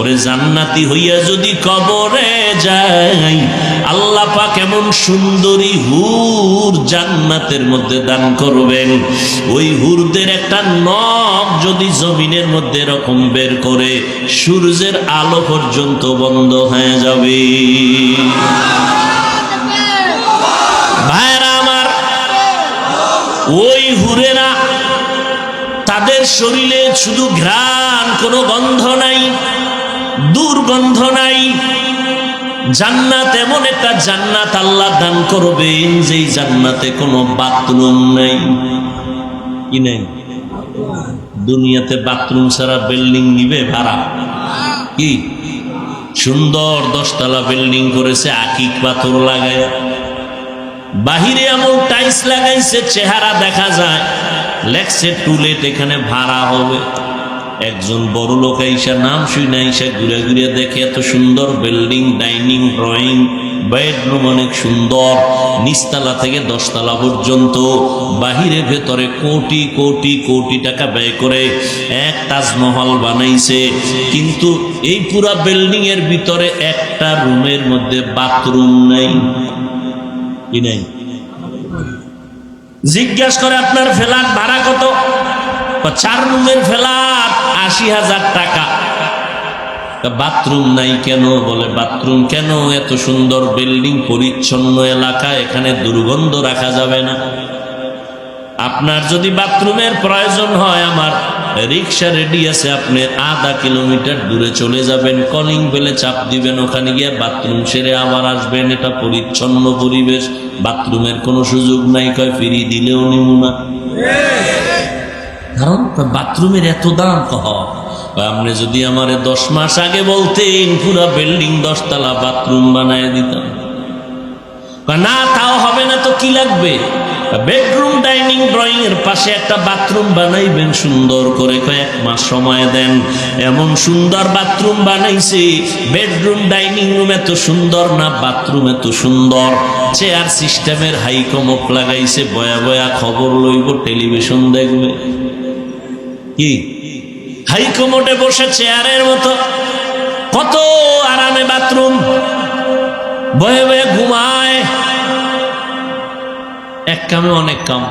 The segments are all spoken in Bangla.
ওরে জান্নাতি হইয়া যদি কবরে যাই, আল্লাহ পাক এমন সুন্দরী হুর জান্নাতের মধ্যে দান করবেন। ওই হুরদের একটা নখ যদি জমিনের মধ্যে এরকম বের করে, সূর্যের আলো পর্যন্ত বন্ধ হয়ে যাবে। ভাইরা আমার, ওই হুরেরা তাদের শরীরে শুধু ঘ্রাণ, কোনো গন্ধ নাই। দুর্গন্ধ নাই। জান্নাত এমন একটা জান্নাত আল্লাহ দান করবেন যেই জান্নাতে কোনো বাথরুম নাই। কি নাই? দুনিয়াতে বাথরুম ছাড়া বিল্ডিং নিবে ভাড়া। কি? সুন্দর দশতলা বিল্ডিং করেছে, আকিক পাথর লাগায়। বাহিরে এমন টাইলস লাগাইছে, চেহারা দেখা যায়। লেখছে টুলেট এখানে ভাড়া হবে। একজন বড় লোক আইসা নাম শুই না আইসা ঘুরে ঘুরে দেখে এত সুন্দর বিল্ডিং, ডাইনিং, ড্রয়িং, বেডরুম অনেক সুন্দর। নিচতলা থেকে দশতলা পর্যন্ত, বাহিরে ভেতরে কোটি কোটি কোটি টাকা ব্যয় করে এক তাজমহল বানাইছে। কিন্তু এই পুরা বিল্ডিং এর ভিতরে একটা রুমের মধ্যে বাথরুম নেই। কি নেই? জিজ্ঞাসা করে, আপনার ফ্ল্যাট ভাড়া কত? চার রুমের ফ্ল্যাট। আশি হাজার টাকা। বাথরুম নাই কেন? বলে, বাথরুম কেন? এত সুন্দর বিল্ডিং, পরিচ্ছন্ন এলাকা, এখানে দুর্গন্ধ রাখা যাবে না। আপনার যদি বাথরুমের প্রয়োজন হয় আমার, রিক্সা রেডি আছে, আপনি আধা কিলোমিটার দূরে চলে যাবেন, কলিং বেলে চাপ দিবেন, ওখানে গিয়ে বাথরুম সেরে আবার আসবেন, এটা পরিচ্ছন্ন পরিবেশ, বাথরুমের কোনো সুযোগ নাই, কয়, ফিরি দিলেও নিব না। কারণ বাথরুমের এত দাম কহ। আপনি যদি আমার দশ মাস আগে বলতেন, পুরা বিল্ডিং দশতলা বাথরুম বানায় দিতাম। না, তাও হবে না তো কি লাগবে? বেডরুম, ডাইনিং ড্রয়িং এর পাশে একটা বাথরুম বানাইবেন, সুন্দর করে কয়েক মাস সময় দেন। এমন সুন্দর বাথরুম বানাইছে, বেডরুম, ডাইনিং রুম এত সুন্দর না, বাথরুম এত সুন্দর। চেয়ার সিস্টেমের হাই কমক লাগাইছে, বয়া বয়া খবর লইব, টেলিভিশন দেখবে। কি? হাই কমোটে বসে চেয়ারের মতো। কত আরামে বাথরুম। বয়ে বয়ে ঘুমায়। এক কামে অনেক কাম।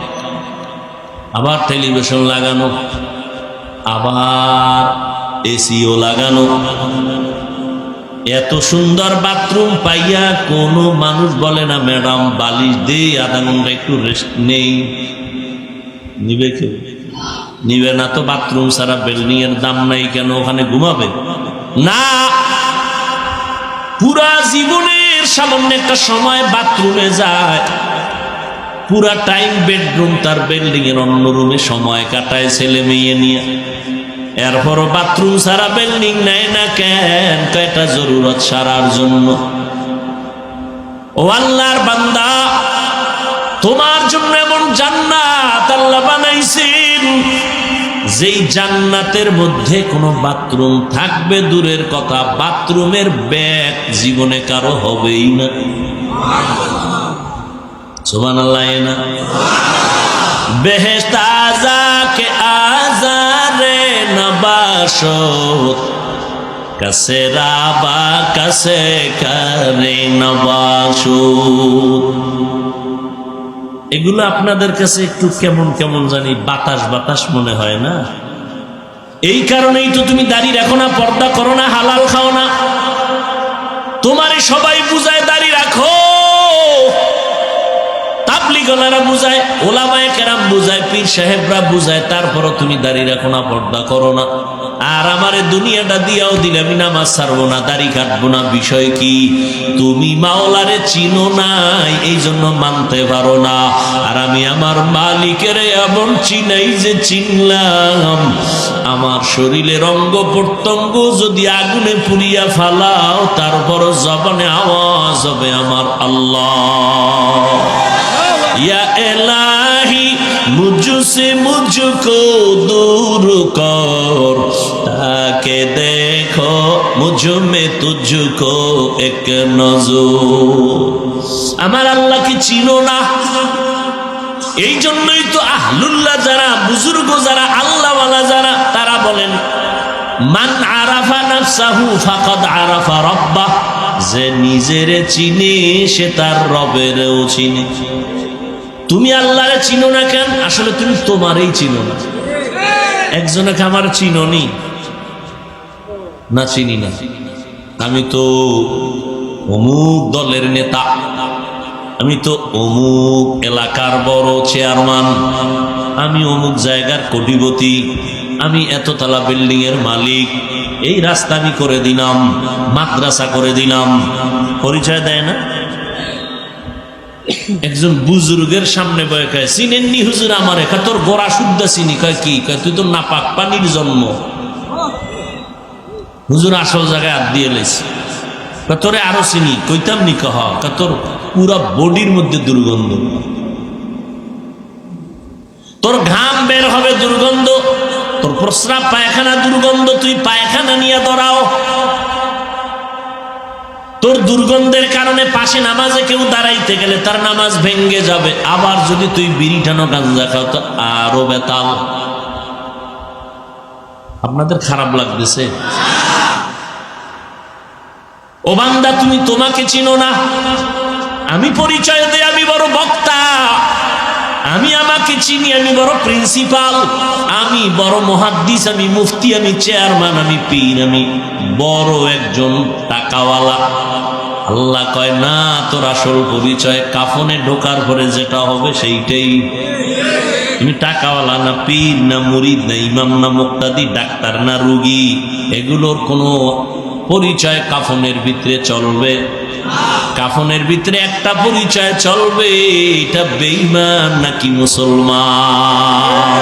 আবার টেলিভিশন লাগানো। আবার এসিও লাগানো। এত সুন্দর বাথরুম পাইয়া কোনো মানুষ বলে না, ম্যাডাম, বালিশ দে আধা ঘণ্টা একটু রেস্ট নেই। নিবে কেউ নিবে না তো বাথরুম সারা বিল্ডিং এর দাম নাই কেন ওখানে ঘুমাবে? না। পুরা জীবনের সামান্য একটা সময় বাথরুমে যায়। পুরা টাইম বেডরুম তার বিল্ডিং এর অন্য রুমে সময় কাটায় ছেলে মেয়ে নিয়ে। এরপরও বাথরুম সারা বিল্ডিং নেয় না কেন? কয়টা জরুরত সারার জন্য। ও আল্লাহর বান্দা, তোমার জন্য যেই জান্নাতের মধ্যে কোনো বাথরুম থাকবে, দূরের কথা, বাথরুমের ব্যাগ জীবনে কারও হবেই না। সোমান আজারে কাছে কাছে এগুলো আপনাদের কাছে একটু কেমন কেমন জানি বাতাস বাতাস মনে হয় না? এই কারণেই তো তুমি দাড়ি রাখো না, পর্দা করো না, হালাল খাও না। তোমারে সবাই বুঝায় দাড়ি রাখো। তাবলিগলারা বুঝায়, ওলামায় কেরাম বুঝায়, পীর সাহেবরা বুঝায়, তারপরও তুমি দাড়ি রাখো না, পর্দা করো না। আর আমারে দুনিয়াটা দিয়াও দিলে আমি নামাজ ছাড়বো না, দাড়ি কাটবো না। বিষয় কি? তুমি মাওলারে চিনো নাই এই জন্য মানতে পারো না। আর আমি আমার মালিকের এমন চিনাই যে চিনলাম, আমার শরীরের অঙ্গ প্রত্যঙ্গ যদি আগুনে পুড়িয়া ফালাও, তারপর জবানে আওয়াজ হবে আমার আল্লাহ। ইয়া এলাহি মুজু সে মুজকো দূর কর। ताके देखो मुझ में तुझको एक नजर আমার আল্লাহ কি চিনো না এই জন্যই তো আহলুল্লাহ যারা বুজুর্গ যারা আল্লাহওয়ালা যারা তারা বলেন মান আরাফা নাফসাহু ফাকাদ আরাফা রাব্বাহ যে নিজেরে চিনে সে তার রবেরও চিনে তুমি আল্লাহরে চিনো না কেন আসলে তুমি তোমারই চিনো না একজনকে আমার চিনোনি না চিনি না। আমি তো অমুক দলের নেতা। আমি তো অমুক এলাকার বড় চেয়ারম্যান। আমি অমুক জায়গার কোটিপতি। আমি এততলা বিল্ডিং এর মালিক। এই রাস্তা আমি করে দিলাম, মাদ্রাসা করে দিলাম। পরিচয় দেয় না? একজন বুজুর্গের সামনে বয়ে কয়, চিনেননি হুজুর আমার? একা তোর গোড়া শুদ্ধ চিনি। কয়, কি? কয়, তুই তো নাপাক পানির জন্ম। হুজুর আসল জায়গায় হাত দিয়ে লেছি। তোরে আরও চিনি? কইতাম নি, কহ তোর পুরা বডির মধ্যে দুর্গন্ধ। তোর ঘাম বের হবে দুর্গন্ধ। তোর প্রস্রাব পায়খানা দুর্গন্ধ। তুই পায়খানা নিয়ে দৌড়াও তোর দুর্গন্ধের কারণে পাশে নামাজে কেউ দাঁড়াইতে গেলে তার নামাজ ভেঙ্গে যাবে। আবার যদি তুই বিড়ি টানো গাঞ্জা খাও, তো আরও বেতাল আপনাদের খারাপ লাগতেছে। ও বান্দা, তুমি তোমাকে চিনো না। আমি পরিচয় দেই, আমি বড় বক্তা। আমি আমাকে চিনি, আমি বড় প্রিন্সিপাল। আমি বড় মহাদ্দিস, আমি মুফতি, আমি চেয়ারম্যান, আমি পীর, আমি বড় একজন টাকাওয়ালা। আল্লাহ কয়, না, তোর আসল পরিচয় কাফনে ঢোকার পরে যেটা হবে সেইটাই তুমি টাকাওয়ালা না পীর, না মুরিদ, না ইমাম, না মুক্তাদি, ডাক্তার, না রুগী, এগুলোর কোনো পরিচয় কাফনের ভিতরে চলবে? কাফনের ভিতরে একটা পরিচয় চলবে, এটা বেইমান নাকি মুসলমান?